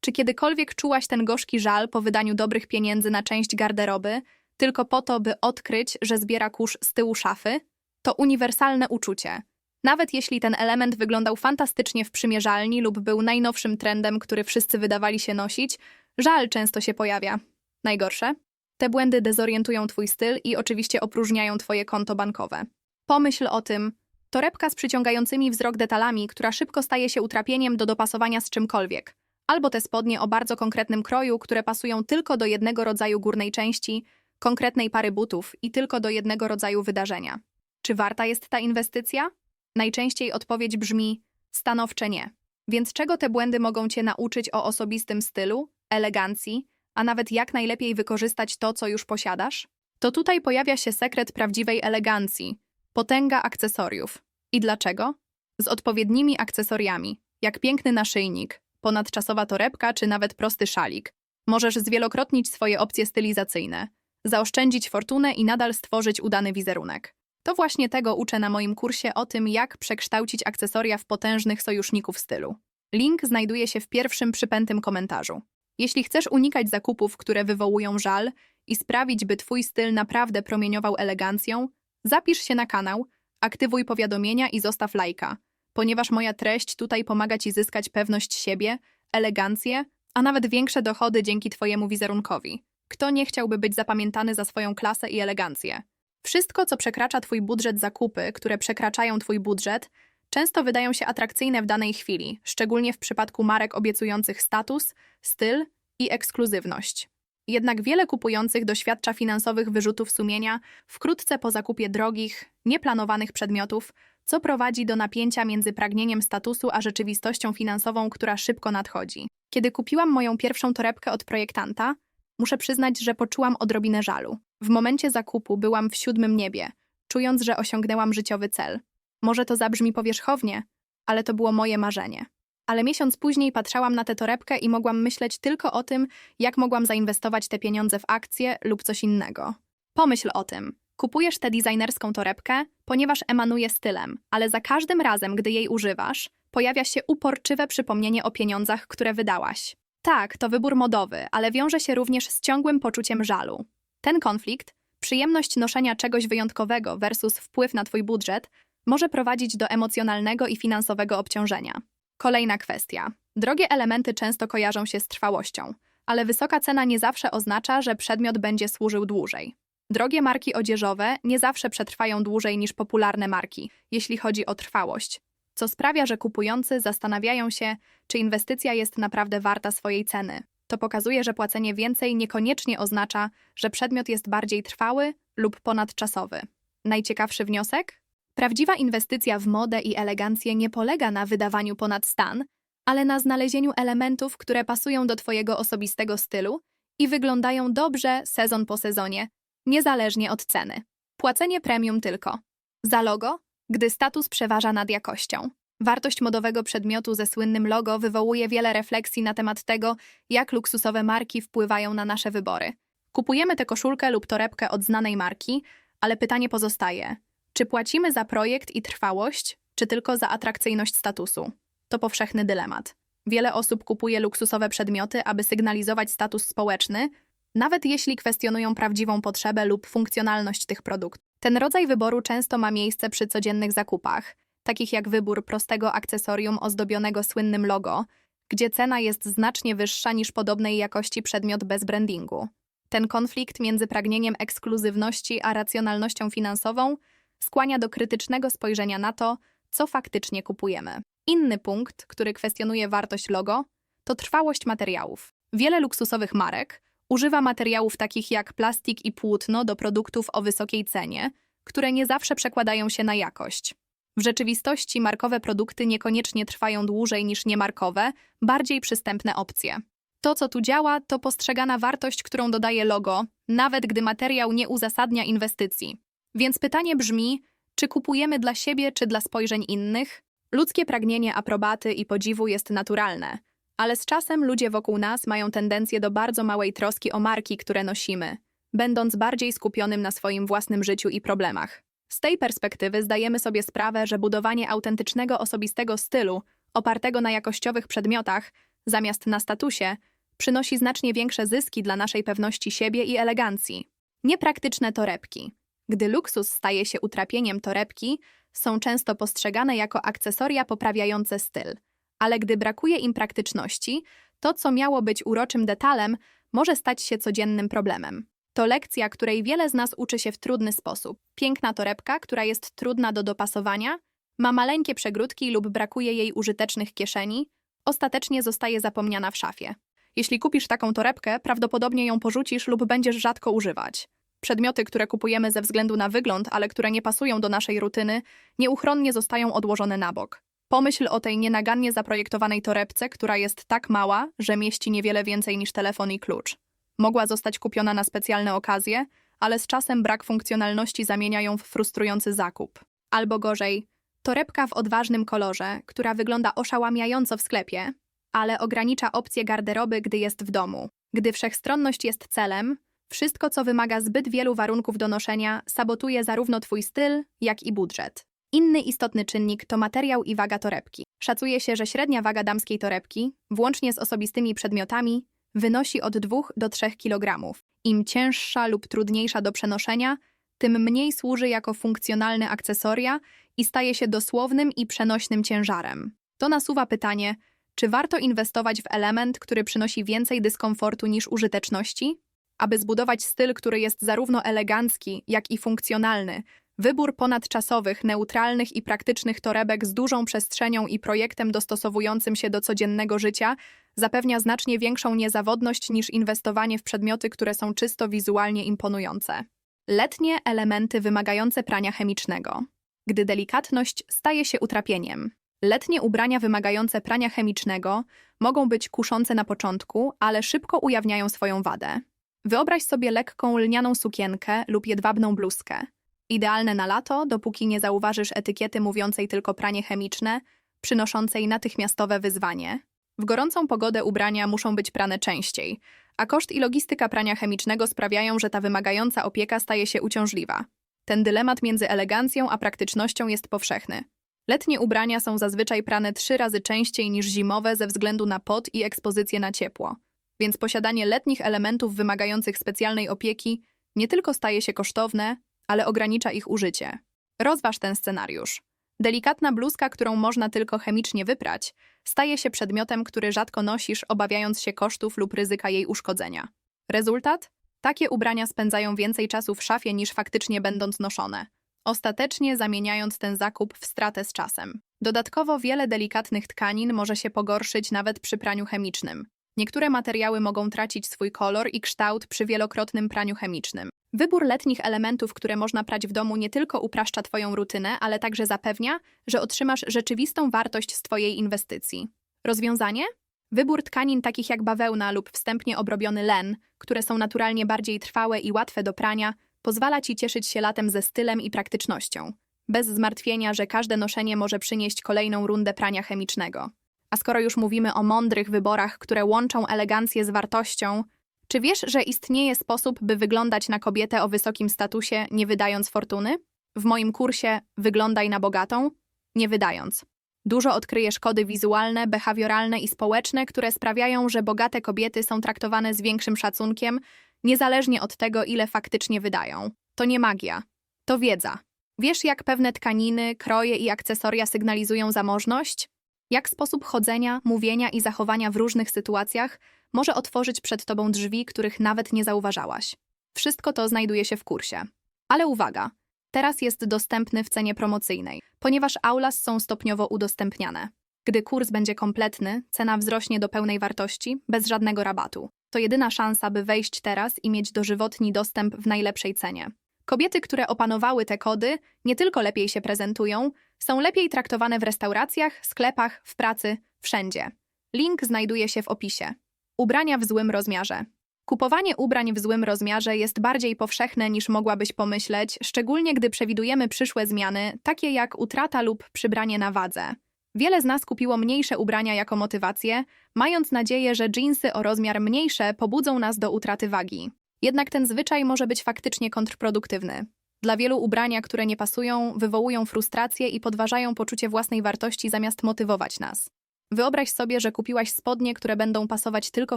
Czy kiedykolwiek czułaś ten gorzki żal po wydaniu dobrych pieniędzy na część garderoby, tylko po to, by odkryć, że zbiera kurz z tyłu szafy? To uniwersalne uczucie. Nawet jeśli ten element wyglądał fantastycznie w przymierzalni lub był najnowszym trendem, który wszyscy wydawali się nosić, żal często się pojawia. Najgorsze? Te błędy dezorientują twój styl i oczywiście opróżniają twoje konto bankowe. Pomyśl o tym. Torebka z przyciągającymi wzrok detalami, która szybko staje się utrapieniem do dopasowania z czymkolwiek. Albo te spodnie o bardzo konkretnym kroju, które pasują tylko do jednego rodzaju górnej części, konkretnej pary butów i tylko do jednego rodzaju wydarzenia. Czy warta jest ta inwestycja? Najczęściej odpowiedź brzmi stanowcze nie. Więc czego te błędy mogą cię nauczyć o osobistym stylu, elegancji, a nawet jak najlepiej wykorzystać to, co już posiadasz? To tutaj pojawia się sekret prawdziwej elegancji potęga akcesoriów. I dlaczego? Z odpowiednimi akcesoriami, jak piękny naszyjnik, ponadczasowa torebka czy nawet prosty szalik. Możesz zwielokrotnić swoje opcje stylizacyjne, zaoszczędzić fortunę i nadal stworzyć udany wizerunek. To właśnie tego uczę na moim kursie o tym, jak przekształcić akcesoria w potężnych sojuszników stylu. Link znajduje się w pierwszym przypętym komentarzu. Jeśli chcesz unikać zakupów, które wywołują żal i sprawić, by twój styl naprawdę promieniował elegancją, zapisz się na kanał, aktywuj powiadomienia i zostaw lajka, ponieważ moja treść tutaj pomaga ci zyskać pewność siebie, elegancję, a nawet większe dochody dzięki twojemu wizerunkowi. Kto nie chciałby być zapamiętany za swoją klasę i elegancję? Wszystko, co przekracza Twój budżet zakupy, które przekraczają Twój budżet, często wydają się atrakcyjne w danej chwili, szczególnie w przypadku marek obiecujących status, styl i ekskluzywność. Jednak wiele kupujących doświadcza finansowych wyrzutów sumienia wkrótce po zakupie drogich, nieplanowanych przedmiotów, co prowadzi do napięcia między pragnieniem statusu a rzeczywistością finansową, która szybko nadchodzi. Kiedy kupiłam moją pierwszą torebkę od projektanta, muszę przyznać, że poczułam odrobinę żalu. W momencie zakupu byłam w siódmym niebie, czując, że osiągnęłam życiowy cel. Może to zabrzmi powierzchownie, ale to było moje marzenie. Ale miesiąc później patrzałam na tę torebkę i mogłam myśleć tylko o tym, jak mogłam zainwestować te pieniądze w akcje lub coś innego. Pomyśl o tym. Kupujesz tę designerską torebkę, ponieważ emanuje stylem, ale za każdym razem, gdy jej używasz, pojawia się uporczywe przypomnienie o pieniądzach, które wydałaś. Tak, to wybór modowy, ale wiąże się również z ciągłym poczuciem żalu. Ten konflikt, przyjemność noszenia czegoś wyjątkowego versus wpływ na Twój budżet, może prowadzić do emocjonalnego i finansowego obciążenia. Kolejna kwestia. Drogie elementy często kojarzą się z trwałością, ale wysoka cena nie zawsze oznacza, że przedmiot będzie służył dłużej. Drogie marki odzieżowe nie zawsze przetrwają dłużej niż popularne marki, jeśli chodzi o trwałość, co sprawia, że kupujący zastanawiają się, czy inwestycja jest naprawdę warta swojej ceny. To pokazuje, że płacenie więcej niekoniecznie oznacza, że przedmiot jest bardziej trwały lub ponadczasowy. Najciekawszy wniosek? Prawdziwa inwestycja w modę i elegancję nie polega na wydawaniu ponad stan, ale na znalezieniu elementów, które pasują do Twojego osobistego stylu i wyglądają dobrze sezon po sezonie, niezależnie od ceny. Płacenie premium tylko. Za logo, gdy status przeważa nad jakością. Wartość modowego przedmiotu ze słynnym logo wywołuje wiele refleksji na temat tego, jak luksusowe marki wpływają na nasze wybory. Kupujemy tę koszulkę lub torebkę od znanej marki, ale pytanie pozostaje: czy płacimy za projekt i trwałość, czy tylko za atrakcyjność statusu? To powszechny dylemat. Wiele osób kupuje luksusowe przedmioty, aby sygnalizować status społeczny, nawet jeśli kwestionują prawdziwą potrzebę lub funkcjonalność tych produktów. Ten rodzaj wyboru często ma miejsce przy codziennych zakupach, takich jak wybór prostego akcesorium ozdobionego słynnym logo, gdzie cena jest znacznie wyższa niż podobnej jakości przedmiot bez brandingu. Ten konflikt między pragnieniem ekskluzywności a racjonalnością finansową skłania do krytycznego spojrzenia na to, co faktycznie kupujemy. Inny punkt, który kwestionuje wartość logo, to trwałość materiałów. Wiele luksusowych marek używa materiałów takich jak plastik i płótno do produktów o wysokiej cenie, które nie zawsze przekładają się na jakość. W rzeczywistości markowe produkty niekoniecznie trwają dłużej niż niemarkowe, bardziej przystępne opcje. To, co tu działa, to postrzegana wartość, którą dodaje logo, nawet gdy materiał nie uzasadnia inwestycji. Więc pytanie brzmi, czy kupujemy dla siebie, czy dla spojrzeń innych? Ludzkie pragnienie aprobaty i podziwu jest naturalne, ale z czasem ludzie wokół nas mają tendencję do bardzo małej troski o marki, które nosimy, będąc bardziej skupionym na swoim własnym życiu i problemach. Z tej perspektywy zdajemy sobie sprawę, że budowanie autentycznego osobistego stylu, opartego na jakościowych przedmiotach, zamiast na statusie, przynosi znacznie większe zyski dla naszej pewności siebie i elegancji. Niepraktyczne torebki. Gdy luksus staje się utrapieniem, torebki są często postrzegane jako akcesoria poprawiające styl. Ale gdy brakuje im praktyczności, to, co miało być uroczym detalem, może stać się codziennym problemem. To lekcja, której wiele z nas uczy się w trudny sposób. Piękna torebka, która jest trudna do dopasowania, ma maleńkie przegródki lub brakuje jej użytecznych kieszeni, ostatecznie zostaje zapomniana w szafie. Jeśli kupisz taką torebkę, prawdopodobnie ją porzucisz lub będziesz rzadko używać. Przedmioty, które kupujemy ze względu na wygląd, ale które nie pasują do naszej rutyny, nieuchronnie zostają odłożone na bok. Pomyśl o tej nienagannie zaprojektowanej torebce, która jest tak mała, że mieści niewiele więcej niż telefon i klucz. Mogła zostać kupiona na specjalne okazje, ale z czasem brak funkcjonalności zamienia ją w frustrujący zakup. Albo gorzej, torebka w odważnym kolorze, która wygląda oszałamiająco w sklepie, ale ogranicza opcje garderoby, gdy jest w domu. Gdy wszechstronność jest celem, wszystko, co wymaga zbyt wielu warunków do noszenia, sabotuje zarówno Twój styl, jak i budżet. Inny istotny czynnik to materiał i waga torebki. Szacuje się, że średnia waga damskiej torebki, włącznie z osobistymi przedmiotami, wynosi od 2 do 3 kg. Im cięższa lub trudniejsza do przenoszenia, tym mniej służy jako funkcjonalny akcesoria i staje się dosłownym i przenośnym ciężarem. To nasuwa pytanie, czy warto inwestować w element, który przynosi więcej dyskomfortu niż użyteczności? Aby zbudować styl, który jest zarówno elegancki, jak i funkcjonalny, wybór ponadczasowych, neutralnych i praktycznych torebek z dużą przestrzenią i projektem dostosowującym się do codziennego życia zapewnia znacznie większą niezawodność niż inwestowanie w przedmioty, które są czysto wizualnie imponujące. Letnie elementy wymagające prania chemicznego. Gdy delikatność staje się utrapieniem. Letnie ubrania wymagające prania chemicznego mogą być kuszące na początku, ale szybko ujawniają swoją wadę. Wyobraź sobie lekką lnianą sukienkę lub jedwabną bluzkę. Idealne na lato, dopóki nie zauważysz etykiety mówiącej tylko pranie chemiczne, przynoszącej natychmiastowe wyzwanie. W gorącą pogodę ubrania muszą być prane częściej, a koszt i logistyka prania chemicznego sprawiają, że ta wymagająca opieka staje się uciążliwa. Ten dylemat między elegancją a praktycznością jest powszechny. Letnie ubrania są zazwyczaj prane trzy razy częściej niż zimowe ze względu na pot i ekspozycję na ciepło, więc posiadanie letnich elementów wymagających specjalnej opieki nie tylko staje się kosztowne, ale ogranicza ich użycie. Rozważ ten scenariusz. Delikatna bluzka, którą można tylko chemicznie wyprać, staje się przedmiotem, który rzadko nosisz, obawiając się kosztów lub ryzyka jej uszkodzenia. Rezultat? Takie ubrania spędzają więcej czasu w szafie niż faktycznie będąc noszone, ostatecznie zamieniając ten zakup w stratę z czasem. Dodatkowo wiele delikatnych tkanin może się pogorszyć nawet przy praniu chemicznym. Niektóre materiały mogą tracić swój kolor i kształt przy wielokrotnym praniu chemicznym. Wybór letnich elementów, które można prać w domu, nie tylko upraszcza Twoją rutynę, ale także zapewnia, że otrzymasz rzeczywistą wartość z Twojej inwestycji. Rozwiązanie? Wybór tkanin takich jak bawełna lub wstępnie obrobiony len, które są naturalnie bardziej trwałe i łatwe do prania, pozwala Ci cieszyć się latem ze stylem i praktycznością, bez zmartwienia, że każde noszenie może przynieść kolejną rundę prania chemicznego. A skoro już mówimy o mądrych wyborach, które łączą elegancję z wartością, czy wiesz, że istnieje sposób, by wyglądać na kobietę o wysokim statusie, nie wydając fortuny? W moim kursie Wyglądaj na bogatą, nie wydając. Dużo odkryjesz kody wizualne, behawioralne i społeczne, które sprawiają, że bogate kobiety są traktowane z większym szacunkiem, niezależnie od tego, ile faktycznie wydają. To nie magia, to wiedza. Wiesz, jak pewne tkaniny, kroje i akcesoria sygnalizują zamożność? Jak sposób chodzenia, mówienia i zachowania w różnych sytuacjach może otworzyć przed tobą drzwi, których nawet nie zauważałaś. Wszystko to znajduje się w kursie. Ale uwaga, teraz jest dostępny w cenie promocyjnej, ponieważ aulas są stopniowo udostępniane. Gdy kurs będzie kompletny, cena wzrośnie do pełnej wartości, bez żadnego rabatu. To jedyna szansa, by wejść teraz i mieć dożywotni dostęp w najlepszej cenie. Kobiety, które opanowały te kody, nie tylko lepiej się prezentują, są lepiej traktowane w restauracjach, sklepach, w pracy, wszędzie. Link znajduje się w opisie. Ubrania w złym rozmiarze. Kupowanie ubrań w złym rozmiarze jest bardziej powszechne niż mogłabyś pomyśleć, szczególnie gdy przewidujemy przyszłe zmiany, takie jak utrata lub przybranie na wadze. Wiele z nas kupiło mniejsze ubrania jako motywację, mając nadzieję, że dżinsy o rozmiar mniejsze pobudzą nas do utraty wagi. Jednak ten zwyczaj może być faktycznie kontrproduktywny. Dla wielu ubrania, które nie pasują, wywołują frustrację i podważają poczucie własnej wartości zamiast motywować nas. Wyobraź sobie, że kupiłaś spodnie, które będą pasować tylko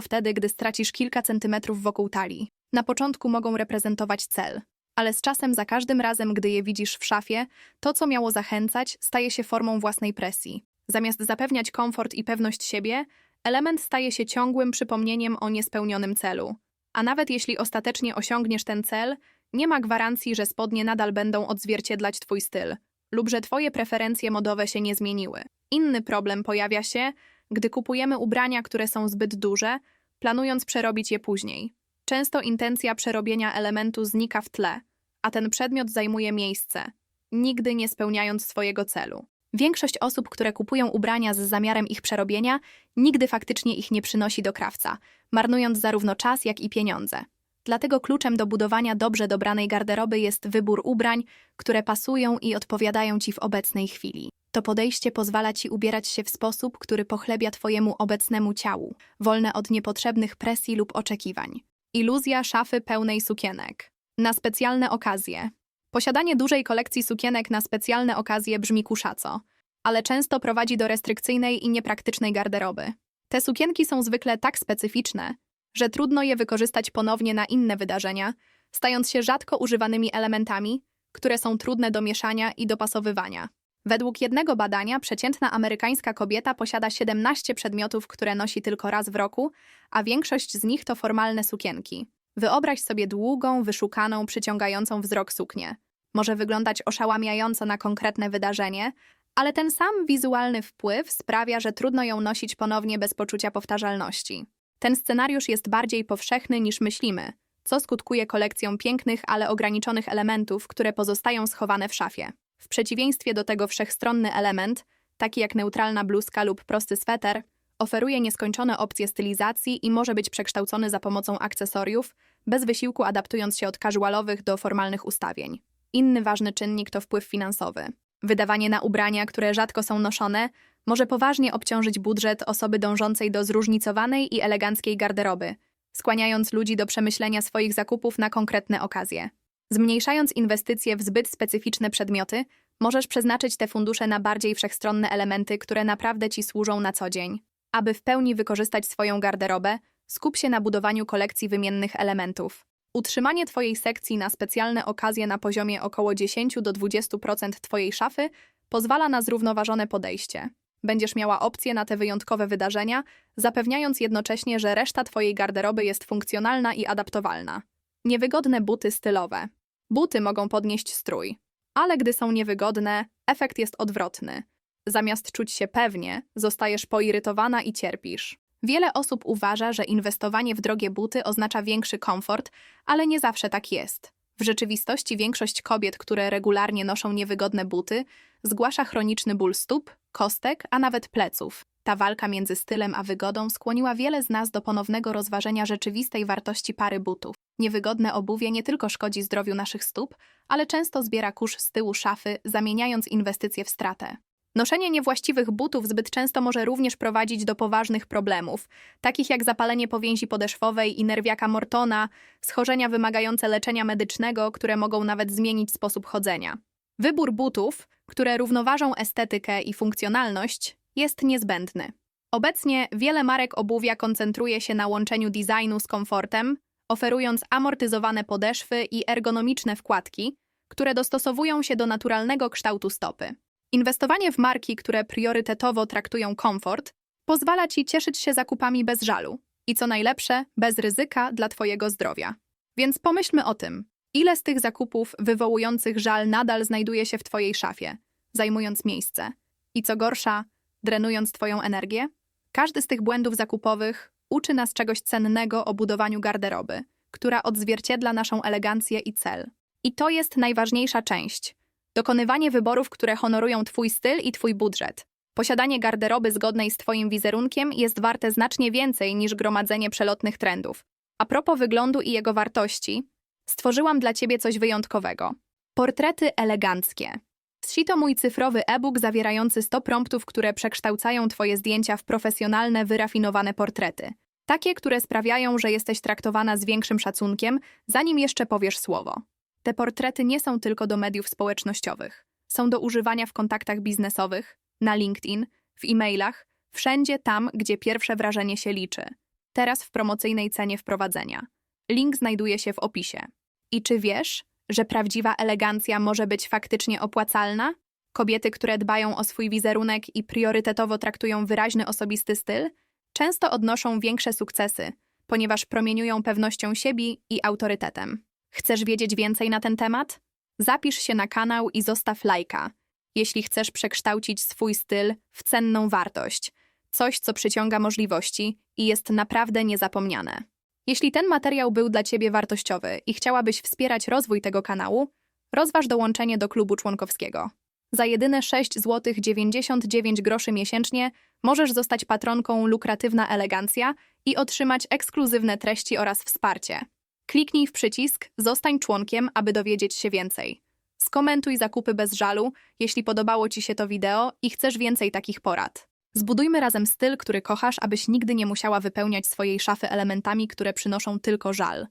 wtedy, gdy stracisz kilka centymetrów wokół talii. Na początku mogą reprezentować cel, ale z czasem za każdym razem, gdy je widzisz w szafie, to, co miało zachęcać, staje się formą własnej presji. Zamiast zapewniać komfort i pewność siebie, element staje się ciągłym przypomnieniem o niespełnionym celu. A nawet jeśli ostatecznie osiągniesz ten cel, nie ma gwarancji, że spodnie nadal będą odzwierciedlać twój styl lub że twoje preferencje modowe się nie zmieniły. Inny problem pojawia się, gdy kupujemy ubrania, które są zbyt duże, planując przerobić je później. Często intencja przerobienia elementu znika w tle, a ten przedmiot zajmuje miejsce, nigdy nie spełniając swojego celu. Większość osób, które kupują ubrania z zamiarem ich przerobienia, nigdy faktycznie ich nie przynosi do krawca, marnując zarówno czas, jak i pieniądze. Dlatego kluczem do budowania dobrze dobranej garderoby jest wybór ubrań, które pasują i odpowiadają ci w obecnej chwili. To podejście pozwala ci ubierać się w sposób, który pochlebia twojemu obecnemu ciału, wolne od niepotrzebnych presji lub oczekiwań. Iluzja szafy pełnej sukienek. Na specjalne okazje. Posiadanie dużej kolekcji sukienek na specjalne okazje brzmi kuszaco, ale często prowadzi do restrykcyjnej i niepraktycznej garderoby. Te sukienki są zwykle tak specyficzne, że trudno je wykorzystać ponownie na inne wydarzenia, stając się rzadko używanymi elementami, które są trudne do mieszania i dopasowywania. Według jednego badania przeciętna amerykańska kobieta posiada 17 przedmiotów, które nosi tylko raz w roku, a większość z nich to formalne sukienki. Wyobraź sobie długą, wyszukaną, przyciągającą wzrok suknię. Może wyglądać oszałamiająco na konkretne wydarzenie, ale ten sam wizualny wpływ sprawia, że trudno ją nosić ponownie bez poczucia powtarzalności. Ten scenariusz jest bardziej powszechny niż myślimy, co skutkuje kolekcją pięknych, ale ograniczonych elementów, które pozostają schowane w szafie. W przeciwieństwie do tego wszechstronny element, taki jak neutralna bluzka lub prosty sweter, oferuje nieskończone opcje stylizacji i może być przekształcony za pomocą akcesoriów, bez wysiłku adaptując się od casualowych do formalnych ustawień. Inny ważny czynnik to wpływ finansowy. Wydawanie na ubrania, które rzadko są noszone, może poważnie obciążyć budżet osoby dążącej do zróżnicowanej i eleganckiej garderoby, skłaniając ludzi do przemyślenia swoich zakupów na konkretne okazje. Zmniejszając inwestycje w zbyt specyficzne przedmioty, możesz przeznaczyć te fundusze na bardziej wszechstronne elementy, które naprawdę ci służą na co dzień. Aby w pełni wykorzystać swoją garderobę, skup się na budowaniu kolekcji wymiennych elementów. Utrzymanie Twojej sekcji na specjalne okazje na poziomie około 10 do 20% Twojej szafy pozwala na zrównoważone podejście. Będziesz miała opcje na te wyjątkowe wydarzenia, zapewniając jednocześnie, że reszta Twojej garderoby jest funkcjonalna i adaptowalna. Niewygodne buty stylowe. Buty mogą podnieść strój, ale gdy są niewygodne, efekt jest odwrotny. Zamiast czuć się pewnie, zostajesz poirytowana i cierpisz. Wiele osób uważa, że inwestowanie w drogie buty oznacza większy komfort, ale nie zawsze tak jest. W rzeczywistości większość kobiet, które regularnie noszą niewygodne buty, zgłasza chroniczny ból stóp, kostek, a nawet pleców. Ta walka między stylem a wygodą skłoniła wiele z nas do ponownego rozważenia rzeczywistej wartości pary butów. Niewygodne obuwie nie tylko szkodzi zdrowiu naszych stóp, ale często zbiera kurz z tyłu szafy, zamieniając inwestycje w stratę. Noszenie niewłaściwych butów zbyt często może również prowadzić do poważnych problemów, takich jak zapalenie powięzi podeszwowej i nerwiaka Mortona, schorzenia wymagające leczenia medycznego, które mogą nawet zmienić sposób chodzenia. Wybór butów, które równoważą estetykę i funkcjonalność, jest niezbędny. Obecnie wiele marek obuwia koncentruje się na łączeniu designu z komfortem, oferując amortyzowane podeszwy i ergonomiczne wkładki, które dostosowują się do naturalnego kształtu stopy. Inwestowanie w marki, które priorytetowo traktują komfort, pozwala ci cieszyć się zakupami bez żalu i co najlepsze, bez ryzyka dla Twojego zdrowia. Więc pomyślmy o tym, ile z tych zakupów wywołujących żal nadal znajduje się w Twojej szafie, zajmując miejsce i co gorsza, drenując Twoją energię? Każdy z tych błędów zakupowych uczy nas czegoś cennego o budowaniu garderoby, która odzwierciedla naszą elegancję i cel. I to jest najważniejsza część dokonywanie wyborów, które honorują Twój styl i Twój budżet. Posiadanie garderoby zgodnej z Twoim wizerunkiem jest warte znacznie więcej niż gromadzenie przelotnych trendów. A propos wyglądu i jego wartości, stworzyłam dla Ciebie coś wyjątkowego. Portrety eleganckie. Zsito mój cyfrowy e-book zawierający 100 promptów, które przekształcają Twoje zdjęcia w profesjonalne, wyrafinowane portrety. Takie, które sprawiają, że jesteś traktowana z większym szacunkiem, zanim jeszcze powiesz słowo. Te portrety nie są tylko do mediów społecznościowych. Są do używania w kontaktach biznesowych, na LinkedIn, w e-mailach, Wszędzie tam, gdzie pierwsze wrażenie się liczy. Teraz w promocyjnej cenie wprowadzenia. Link znajduje się w opisie. I czy wiesz, że prawdziwa elegancja może być faktycznie opłacalna? Kobiety, które dbają o swój wizerunek i priorytetowo traktują wyraźny osobisty styl, często odnoszą większe sukcesy, ponieważ promieniują pewnością siebie i autorytetem. Chcesz wiedzieć więcej na ten temat? Zapisz się na kanał i zostaw lajka, jeśli chcesz przekształcić swój styl w cenną wartość, coś, co przyciąga możliwości i jest naprawdę niezapomniane. Jeśli ten materiał był dla Ciebie wartościowy i chciałabyś wspierać rozwój tego kanału, rozważ dołączenie do klubu członkowskiego. Za jedyne 6 zł 99 groszy miesięcznie możesz zostać patronką Lukratywna Elegancja i otrzymać ekskluzywne treści oraz wsparcie. Kliknij w przycisk Zostań członkiem, aby dowiedzieć się więcej. Skomentuj zakupy bez żalu, jeśli podobało Ci się to wideo i chcesz więcej takich porad. Zbudujmy razem styl, który kochasz, abyś nigdy nie musiała wypełniać swojej szafy elementami, które przynoszą tylko żal.